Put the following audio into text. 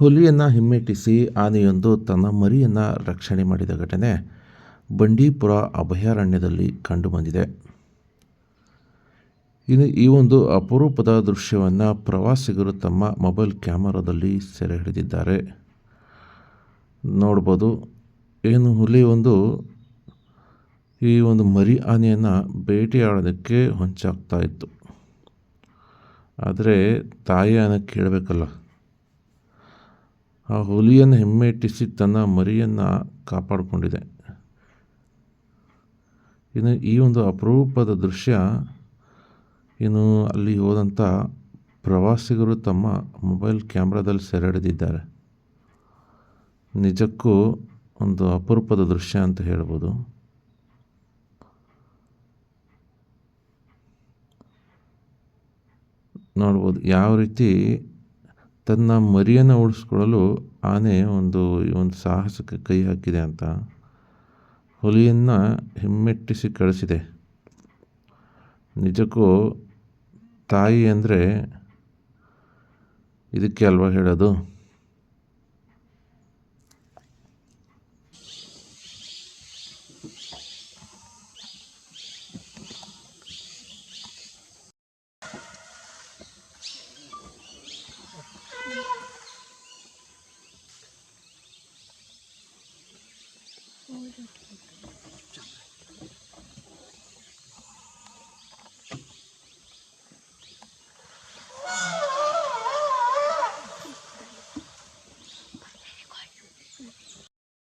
ಹುಲಿಯನ್ನು ಹಿಮ್ಮೆಟ್ಟಿಸಿ ಆನೆಯೊಂದು ತನ್ನ ಮರಿಯನ್ನು ರಕ್ಷಣೆ ಮಾಡಿದ ಘಟನೆ ಬಂಡೀಪುರ ಅಭಯಾರಣ್ಯದಲ್ಲಿ ಕಂಡುಬಂದಿದೆ. ಇನ್ನು ಈ ಒಂದು ಅಪರೂಪದ ದೃಶ್ಯವನ್ನು ಪ್ರವಾಸಿಗರು ತಮ್ಮ ಮೊಬೈಲ್ ಕ್ಯಾಮರಾದಲ್ಲಿ ಸೆರೆ ಹಿಡಿದಿದ್ದಾರೆ. ನೋಡ್ಬೋದು ಏನು ಹುಲಿ ಒಂದು ಈ ಒಂದು ಮರಿ ಆನೆಯನ್ನು ಬೇಟೆಯಾಡೋದಕ್ಕೆ ಹೊಂಚಾಗ್ತಾ ಇತ್ತು. ಆದರೆ ತಾಯಿ ಆನೆ ಕೇಳಬೇಕಲ್ಲ. ಆ ಹುಲಿಯನ್ನು ಹಿಮ್ಮೆಟ್ಟಿಸಿ ತನ್ನ ಮರಿಯನ್ನು ಕಾಪಾಡಿಕೊಂಡಿದೆ. ಇನ್ನು ಈ ಒಂದು ಅಪರೂಪದ ದೃಶ್ಯ ಇನ್ನು ಅಲ್ಲಿ ಹೋದಂಥ ಪ್ರವಾಸಿಗರು ತಮ್ಮ ಮೊಬೈಲ್ ಕ್ಯಾಮ್ರಾದಲ್ಲಿ ಸೆರೆ ಹಿಡಿದಿದ್ದಾರೆ ನಿಜಕ್ಕೂ ಒಂದು ಅಪರೂಪದ ದೃಶ್ಯ ಅಂತ ಹೇಳ್ಬೋದು. ನೋಡ್ಬೋದು ಯಾವ ರೀತಿ ತನ್ನ ಮರಿಯನ್ನು ಉಳಿಸ್ಕೊಳ್ಳಲು ಆನೆ ಒಂದು ಒಂದು ಸಾಹಸಕ್ಕೆ ಕೈ ಹಾಕಿದೆ ಅಂತ ಹುಲಿಯನ್ನು ಹಿಮ್ಮೆಟ್ಟಿಸಿ ಕಳಿಸಿದೆ. ನಿಜಕ್ಕೂ ತಾಯಿ ಅಂದರೆ ಇದಕ್ಕೆ ಅಲ್ವಾ ಹೇಳೋದು? 高腰铁板。